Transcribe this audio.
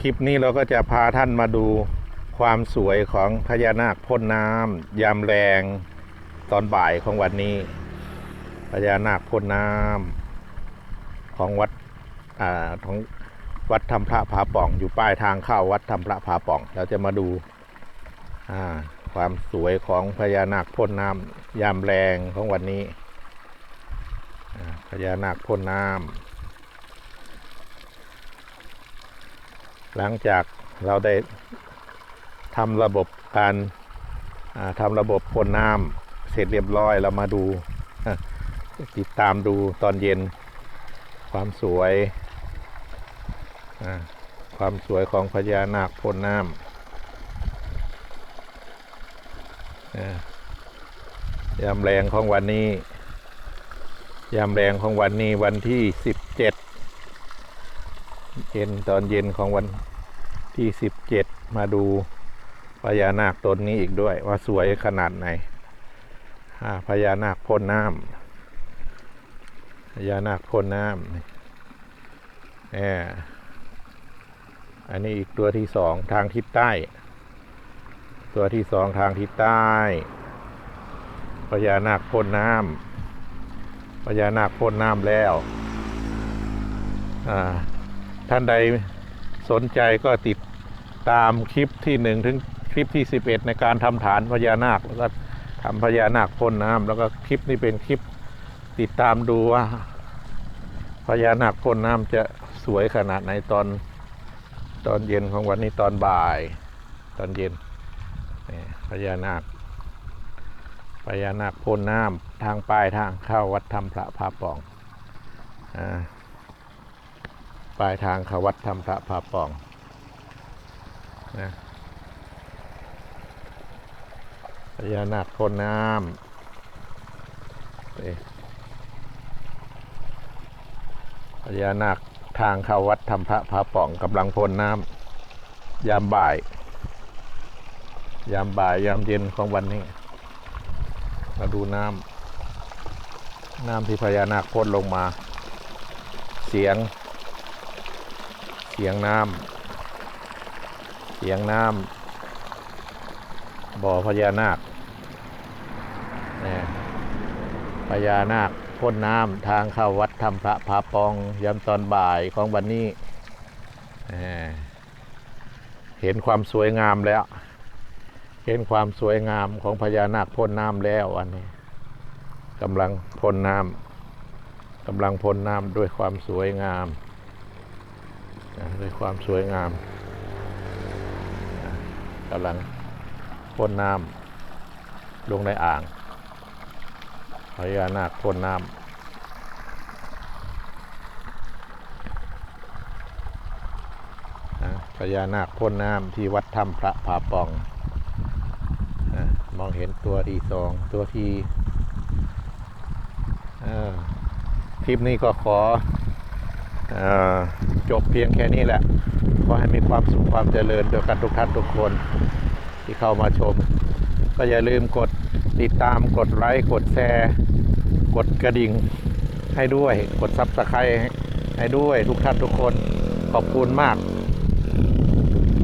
คลิปนี้เราก็จะพาท่านมาดูความสวยของพญานาคพ่นน้ำยามแรงตอนบ่ายของวันนี้พญานาคพ่นน้ำของวัดอของวัดธรรมพระผาป่อง อยู่ป้ายทางเข้าวัดธรรมพระผาป่อง เราจะมาดูาความสวยของพญานาคพ่นน้ำยามแรงของวันนี้พญานาคพ่นน้ำ หลังจากเราได้ทำระบบการทำระบบพ่นน้ำเสร็จเรียบร้อยเรามาดูติดตามดูตอนเย็นความสวยความสวยของพญานาคพ่นน้ำยามแรงของวันนี้ยามแรงของวันนี้วันที่สิบ เย็นตอนเย็นของวันที่สิบเจ็ดมาดูพญานาคตนนี้อีกด้วย ว่าสวยขนาดไหนอ่าพญานาคพ่นน้ำพญานาคพ่นน้ำแหมอันนี้อีกตัวที่สองทางทิศใต้ ตัวที่สองทางทิศใต้พญานาคพ่นน้ำพญานาคพ่นน้ำแล้ว อ่า ท่านใดสนใจก็ติดตามคลิปที่หนึ่งถึงคลิปที่สิบเอ็ดในการทำฐานพญานาคแล้วก็ทำพญานาคพ่นน้ำแล้วก็คลิปนี้เป็นคลิปติดตามดูว่าพญานาคพ่นน้ำจะสวยขนาดไหนตอนตอนเย็นของวันนี้ตอนบ่าย ตอนเย็นนี่พญานาคพญานาคพ่นน้ำทางป้ายทางเข้าวัดธรรมพระพาปองอ่า ป้ายทางเขาวัดธรรมพระพาป่องนะพญานาคพ่นน้ำนี่พญานาคทางเข้าวัดธรรมพระพาป่องกำลังพ่นน้ำยามบ่าย ยามบ่ายยามเย็นของวันนี้มาดูน้ำน้ำที่พญานาคพ่นลงมา เสียง เสียงน้ำเสียงน้ำบ่อพญานาคนี่พญานาคพ่นน้ำทางเข้าวัดธรรมพระพาปองยามตอนบ่ายของวันนี้เอ่เห็นความสวยงามแล้ว เห็นความสวยงามของพญานาคพ่นน้ำแล้วอันนี้กำลังพ่นน้ำกำลังพ่นน้ำด้วยความสวยงาม ด้วยความสวยงามกำลังพ่นน้ำลงในอ่างพญานาคพ่นน้ำพญานาคพ่นน้ำที่วัดถ้ำพระผาปองนะมองเห็นตัวทีสองตัวที่เอ่อคลิปนี้ก็ขอ จบเพียงแค่นี้แหละ ขอให้มีความสุขความเจริญเดียวกันทุกท่านทุกคนที่เข้ามาชม ก็อย่าลืมกดติดตามกดไลค์กดแชร์ กดกระดิ่งให้ด้วยกดซับสไครต์ให้ด้วยทุกท่านทุกคนขอบคุณมาก